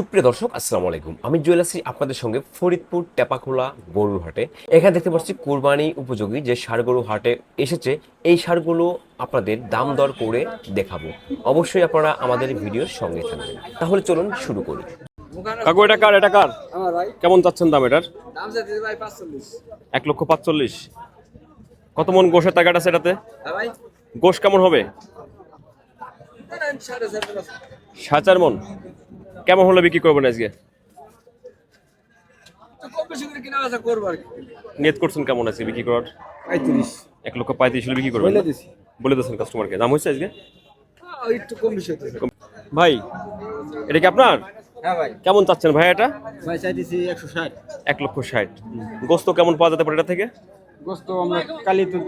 সুপ্রিয় দর্শক আসসালামু আলাইকুম। আমি জুয়েল আসি আপনাদের সঙ্গে ফরিদপুর টেপাখোলা গরুর হাটে। এখানে দেখতে পাচ্ছি কোরবানি উপযোগী যে গরু হাটে এসেছে। এই সারগুলো আপনাদের দাম দর করে দেখাবো। অবশ্যই আপনারা আমাদের ভিডিওর সঙ্গে থাকবেন। তাহলে চলুন শুরু করি। কাকু এটা কার? এটা কার? আমার ভাই। কেমন চাচ্ছেন দাম এটার? দাম চাইতে ভাই পাঁচচল্লিশ। এক লক্ষ পাঁচচল্লিশ। কত মন গোষের টাকাটা আছে এটাতে? হ্যাঁ ভাই। গোশ কেমন হবে? সাড়ে সাড়ে চার মন? কেমন হলে বিক্রি করবেন আজকে? নিয়ত করছেন কেমন আছে বিক্রি করার? পঁয়ত্রিশ। এক লক্ষ পঁয়ত্রিশ হলে বিক্রি করবেন বলে না? দিছি। বলে দিয়েছেন কাস্টমারকে দাম হয়েছে আজকে? হ্যাঁ, একটু কম বেশি ভাই এটা কি আপনার? হ্যাঁ কেমন চাচ্ছেন ভাই এটা? ভাই চাইতেছি একশো ষাট। এক লক্ষ ষাট। গোস্ত কেমন পাওয়া যেতে পারে এটা থেকে? গোস্ত আমরা কালি তো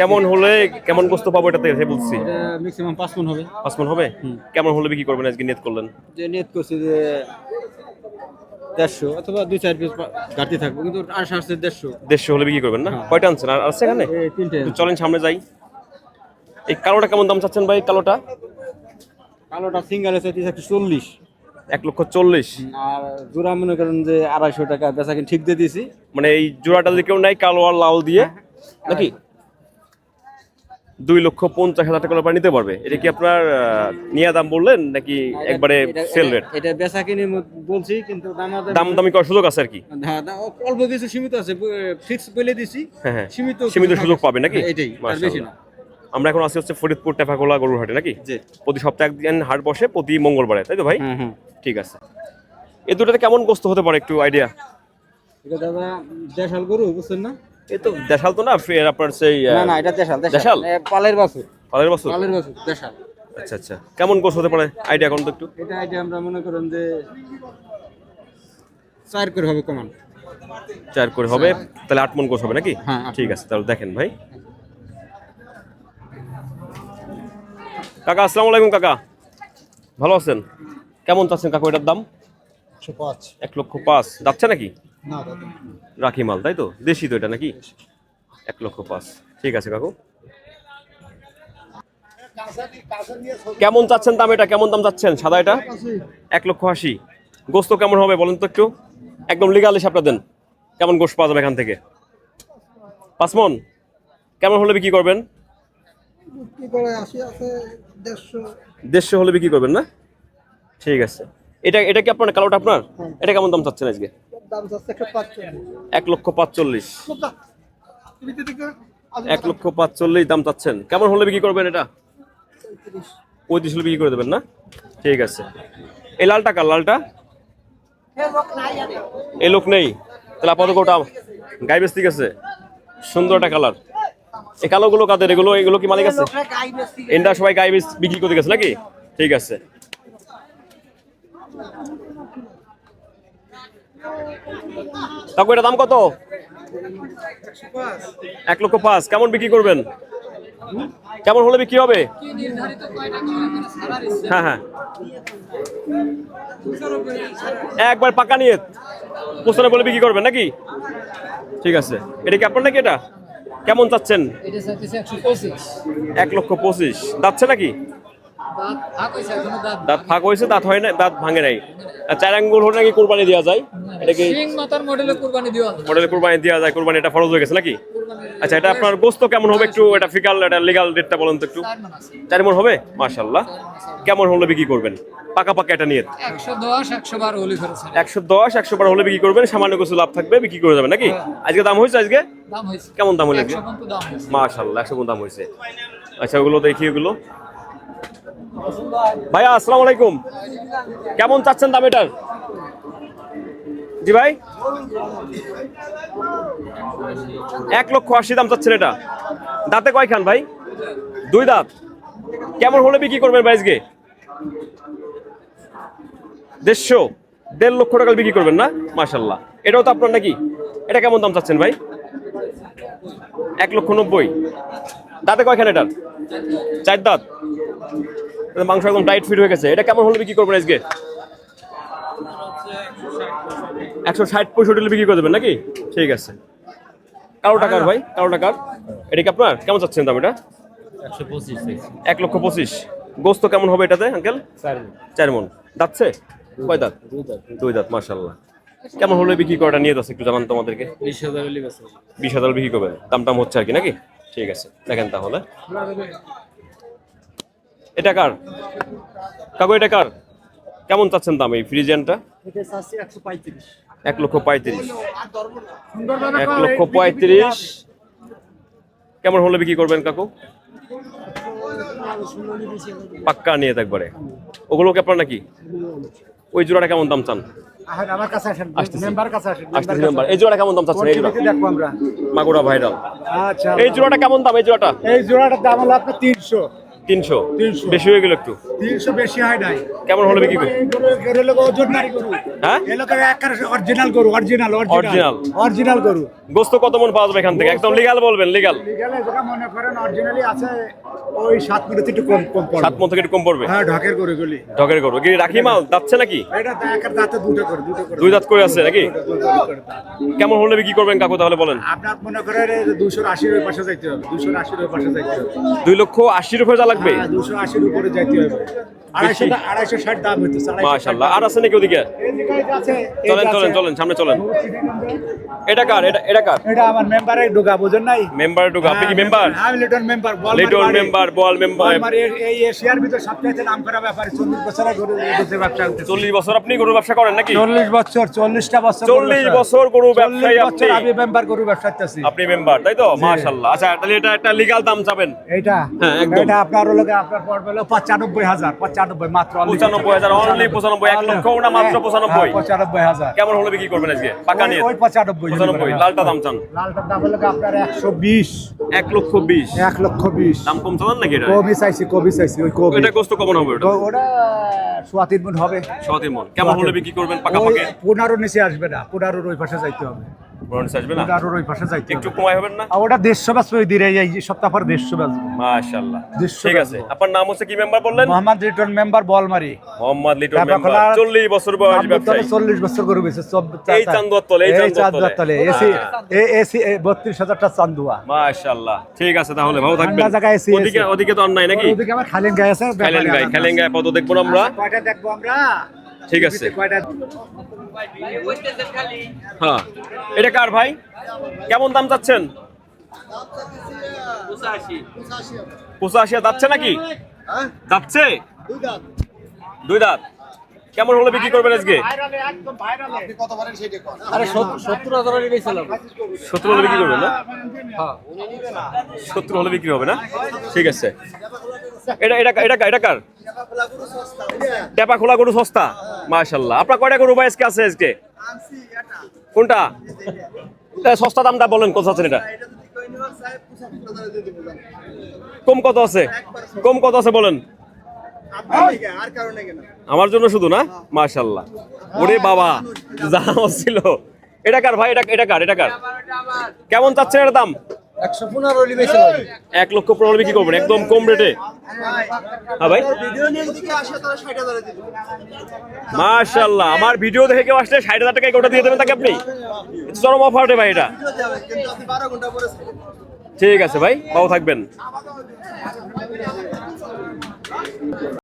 কেমন হলে কেমন গোস্ত পাবো এটা থেকে বলছি। ম্যাক্সিমাম পাঁচ মন হবে। পাঁচ মন হবে? কেমন হলে বিক্রি করবেন আজকে নিয়ত করলেন? যে নেট করছি যে দেড়শো অথবা দুই চার পিস ঘাটতি থাকবে কিন্তু আশা আসছে দেড়শো। দেড়শো হলে বিক্রি করবেন না? কয়টা আনছেন? আর আছে এখানে? তিনটে চলেন সামনে যাই। এই কালোটা কেমন দাম চাচ্ছেন ভাই? কালোটা? কালোটা সিঙ্গাল চাইতেছি একশো চল্লিশ। এক লক্ষ চল্লিশ। আর জোড়া মনে করেন যে আড়াইশো টাকা বেচা কিনে ঠিক দিয়ে দিয়েছি। মানে এই জোড়াটা যদি কেউ নাই কালো আর লাল দিয়ে নাকি? দুই লক্ষ পঞ্চাশ হাজার টাকা করে নিতে পারবে। এটা কি আপনার নিয়া দাম বললেন নাকি একবারে সেল রেট এটা বেচা কিনে বলছি কিন্তু দাম দাম করার সুযোগ আছে আর কি? হ্যাঁ, অল্প কিছু সীমিত আছে ফিক্স বলে দিছি। হ্যাঁ হ্যাঁ। সীমিত সীমিত সুযোগ পাবে নাকি? হ্যাঁ, এটাই বেশি না। আমরা এখন আসি হচ্ছে ফরিদপুর টেফাগোলা গরুর হাটে নাকি প্রতি সপ্তাহে একদিন হাট বসে প্রতি মঙ্গলবারে তাই তো ভাই? ঠিক আছে। এই দুটোতে কেমন গোস্ত হতে পারে একটু আইডিয়া দাদা দেশাল গরু বুঝছেন না? তো দেশাল তো না ফের আপনার সেই না না এটা দেশাল দেশাল? পালের বাছুর। পালের বছর? পালের বাছুর দেশাল। আচ্ছা আচ্ছা। কেমন গোস্ত হতে পারে আইডিয়া কোন তো একটু? এটা এটা আমরা মনে করেন যে চার করে হবে কমান। চার করে হবে তাহলে আট মন গোস হবে নাকি? হ্যাঁ, ঠিক আছে তাহলে দেখেন ভাই। কাকা আসসালামু আলাইকুম কাকা। ভালো আছেন? কেমন চাচ্ছেন কাকু এটার দাম? এক লক্ষ পাঁচ। যাচ্ছে নাকি? রাখি মাল তাই তো? দেশি তো এটা নাকি? এক লক্ষ পাঁচ। ঠিক আছে কাকু। কেমন চাচ্ছেন দাম এটা? কেমন দাম চাচ্ছেন? সাদা এটা? এক লক্ষ আশি। গোস্ত কেমন হবে বলেন তো একটু? একদম লিগাল হিসাবটা দেন। কেমন গোস্ত পাওয়া যাবে এখান থেকে? পাঁচ মন? কেমন হলে বিক্রি করবেন? করে আছে। দেড়শো। হলে বিক্রি করবেন না? ঠিক আছে। এটা এটা কি আপনার কালোটা আপনার? এটা কেমন দাম চাচ্ছেন আজকে? এক লক্ষ পাঁচচল্লিশ। এক লক্ষ পাঁচচল্লিশ দাম চাচ্ছেন। কেমন হলে বিক্রি করবেন এটা? পঁয়ত্রিশ। হলে বিক্রি করে দেবেন না? ঠিক আছে। এই লালটা কার লালটা? এই লোক নেই তাহলে আপাতত ওটা গাই বেস্তি গেছে সুন্দর একটা কালার। এই কালোগুলো কাদের? এগুলো এগুলো কি মালিক আছে? এন্ডা সবাই গাই বিক্রি করতে গেছে নাকি? ঠিক আছে। কাকু এটা দাম কত? এক লক্ষ পাঁচ। কেমন বিক্রি করবেন? কেমন হলে বিক্রি হবে? হ্যাঁ হ্যাঁ। একবার পাকা নিয়ে পোস্টারে বলে বিক্রি করবেন নাকি? ঠিক আছে। এটা কি আপনার নাকি এটা? কেমন চাচ্ছেন? এক লক্ষ পঁচিশ। যাচ্ছে নাকি? দাঁত ফাঁক হয়েছে দাঁত হয় না দাঁত ভাঙে নাই। চার আঙ্গুল হলে নাকি কোরবানি দেওয়া যায়। এটা কি মডেলে কুরবানি দেওয়া। মডেলে কোরবানি দেওয়া যায় কোরবানি এটা ফরজ হয়ে গেছে নাকি? আচ্ছা এটা আপনার গোস্ত কেমন হবে একটু এটা ফিকাল এটা লিগাল রেটটা বলেন তো একটু। চার মান হবে? মার্শাল্লাহ কেমন হলে বিক্রি করবেন? পাকা পাকা এটা নিয়ে। একশো দশ একশো বারো হলি হয়। একশো দশ একশো বার হলে বিক্রি করবেন সামান্য কিছু লাভ থাকবে বিক্রি করে যাবেন নাকি? আজকে দাম হয়েছে আজকে? কেমন দাম হলে আজকে একশো দাম হয়েছে। আচ্ছা ওগুলো দেখি ওগুলো। ভাইয়া, আসসালামু আলাইকুম। কেমন চাচ্ছেন দাম এটার? জি ভাই। এক লক্ষ আশি দাম চাচ্ছেন এটা। দাঁতে কয়খান ভাই? দুই দাঁত। কেমন হলে বিক্রি করবেন বাইজকে দেড়শো। দেড় লক্ষ টাকা বিক্রি করবেন না? মাশাল্লাহ। এটাও তো আপনার নাকি? এটা কেমন দাম চাচ্ছেন ভাই? এক লক্ষ নব্বই। দাঁতে কয়খান এটার? চার দাঁত। মাংস একদম টাইট ফিট হয়ে গেছে। এটা কেমন হলে বিক্রি করবেন আজকে? একশো ষাট পঁয়ষট্টি হলে বিক্রি করে দেবেন নাকি? ঠিক আছে। কারও টাকার ভাই কারও টাকার? এটা কি আপনার? কেমন চাচ্ছেন দাম এটা? একশো পঁচিশ এক লক্ষ পঁচিশ। গোস্ত কেমন হবে এটাতে আঙ্কেল চার মন। দাঁতছে? কয় দাঁত? দুই দাঁত। মাশাল্লাহ কেমন হলে বিক্রি করাটা নিয়ে যাচ্ছে একটু জানান তোমাদেরকে বিশ হাজার বিশ হাজার বিক্রি করবে দাম টাম হচ্ছে আর কি নাকি? ঠিক আছে। দেখেন তাহলে। এটা কার? কাকু এটা কার? কেমন চাচ্ছেন দাম এই পঁয়ত্রিশ। এক লক্ষ পঁয়ত্রিশ। এক লক্ষ পঁয়ত্রিশ। কেমন হলে বিক্রি করবেন কাকু? পাক্কা নিয়ে একবারে। ওগুলো কি আপনার নাকি? ওই জোড়াটা কেমন দাম চান? আমার কাছে আসেন মেম্বার কাছে আসেন আসতেছি নাম্বার এই জোড়াটা কেমন দাম চাচ্ছেন? এই জোড়া। দেখব আমরা। মাগুরা ভাইরাল। আচ্ছা। এই জোড়াটা কেমন দাম? এই জোড়াটা? এই জোড়াটার দাম হলো আপনার তিনশো। তিনশো? 300 বেশি হয়ে গেল একটু? তিনশো বেশি হয় নাই। কেমন হলে বিক্রি করবেন এই গরু- গরু লোক ওজন নারী গরু। হ্যাঁ? এই লোকের অরিজিনাল গরু অরিজিনাল অরিজিনাল অরিজিনাল গরু। গোস্ত কত মন পাওয়া যাবে এখান থেকে? একদম লিগাল বলবেন লিগাল লিগালে যেটা মনে করেন অরিজিনালি আছে ওই সাত মিনিট একটু কম কম পড়ে সাত মন থেকে একটু কম পড়বে? হ্যাঁ ঢাকের গরু গুলি ঢকের করব কি রাখি মাল? যাচ্ছে নাকি? এটা তো দাঁতে দুটো করে দুটো করে। দুই দাঁত করে আছে নাকি? দুটো করে করে দাঁত। কেমন হলে বিক্রি করবেন কাকু তাহলে বলেন? আপনার মনে করেন দুশোর আশির ওই পাশে যাইতে হবে। দুশোর আশির ওই পাশে যাইতে হবে। দুই লক্ষ আশির উপরে লাগবে? হ্যাঁ দুশো আশির উপরে যাইতে হবে। মাশাল্লাহ আর আছে নাকি ওদিকে? চলেন চলেন চলেন সামনে চলেন। এটা কার? এটা এটা কার? এটা আমার মেম্বারে ঢোকা বুঝেন নাই? মেম্বার টুকু আপনি কি মেম্বার আমি লিটন মেম্বার বল লিটল মেম্বার বল মেম্বার এই এশিয়ার ভিতরে সবচেয়ে নাম করা ব্যাপার চল্লিশ বছর গরু ব্যবসা বছর আপনি করেন নাকি? চল্লিশ বছর চল্লিশটা বছর চল্লিশ বছর গরু ব্যবসায়ী আপনি। আমি মেম্বার গরু ব্যবসা করতেছি। আপনি মেম্বার তাই তো? আচ্ছা তাহলে এটা একটা লিগাল দাম চাবেন। হ্যাঁ, একদম। এটা আপনার হলো গিয়ে আপনার পড়বে হলো পঁচানব্বই মাত্র only পঁচানব্বই হাজার অনলি পঁচানব্বই। এক লক্ষ না মাত্র পঁচানব্বই। হ্যাঁ, পঁচানব্বই হাজার। কেমন হলে বিক্রি করবেন আজকে? পাকা নিয়ে? ওই- ওই পঁচানব্বই। পঁচানব্বই লালটা দাম চান? লালটার দাম হলো আপনার একশো বিশ। এক লক্ষ বিশ। এক লক্ষ বিশ। দাম কম চান নাকি এটা? কবি চাইছি কবি চাইছি ওই কবি এটা গোস্ত কেমন হবে ওটা? ওটা সোয়াতিন মন হবে। মন। কেমন হলে বিক্রি করবেন পাকা ওই পাকে? পনেরো নিচে আসবে না পনেরোর ওই পাশে যাইতে হবে। ব্রন্স আসবে না? পনেরোর ওই পাশে যাইতে একটু কমাই হবেন না? ওটা দেড়শো বাঁচবে ওই এই সপ্তাহ পর মাশাআল্লাহ। ঠিক আছে। আপনার নাম হচ্ছে কি মেম্বার বললেন? মোহাম্মদ রিটন মেম্বার বলমারি। মোহাম্মদ লিটন মেম্বার বছর বয়স ব্যবসায়ী। বছর করে বেঁচে এই চান্দুয়ার তলে, এই চান্দুয়ার তলে। হ্যাঁ। এসি এসি বত্রিশ হাজারটা চান্দুয়া। মাশাআল্লাহ। ঠিক আছে তাহলে ভালো থাকবেন। AC ওদিকে ওদিকে তো অন্যায় নাকি? ওদিকে আমার খালেন গায়ে আছে খেলেন গাই খেলেন গায়ে পদ দেখব আমরা। কয়টা দেখব আমরা? ঠিক আছে। হ্যাঁ। এটা কার ভাই? কেমন দাম চাচ্ছেন? পঁচাশি। যাচ্ছে নাকি? যাচ্ছে? দুই দাঁত। কেমন হলে বিক্রি করবেন আজকে? আরে সত্তর হাজার হলে হলে বিক্রি করবেন না? সত্তর হলে বিক্রি হবে না? ঠিক আছে। এটা এটা এটা এটা কার? টেপা খোলা গরু সস্তা? মাশাল্লাহ আপনার কয়টা গরু ভাই আজকে আছে আজকে? কোনটা? সস্তা দামটা বলেন, কত আছেন এটা? কম কত আছে? কম কত আছে বলেন। আমার জন্য শুধু না? মাশাল্লাহ ওরে বাবা, যা ছিল। এটা কার ভাই? এটা এটা কার? এটা কার? কেমন চাচ্ছেন এর দাম? এক লক্ষ পনেরো বিক্রি করবেন, একদম কম রেটে হ্যাঁ ভাই। আমার ভিডিও আসলে হাজার দিয়ে দেবেন তাকে আপনি? চরম ভাই এটা। ঠিক আছে ভাই, ভালো থাকবেন।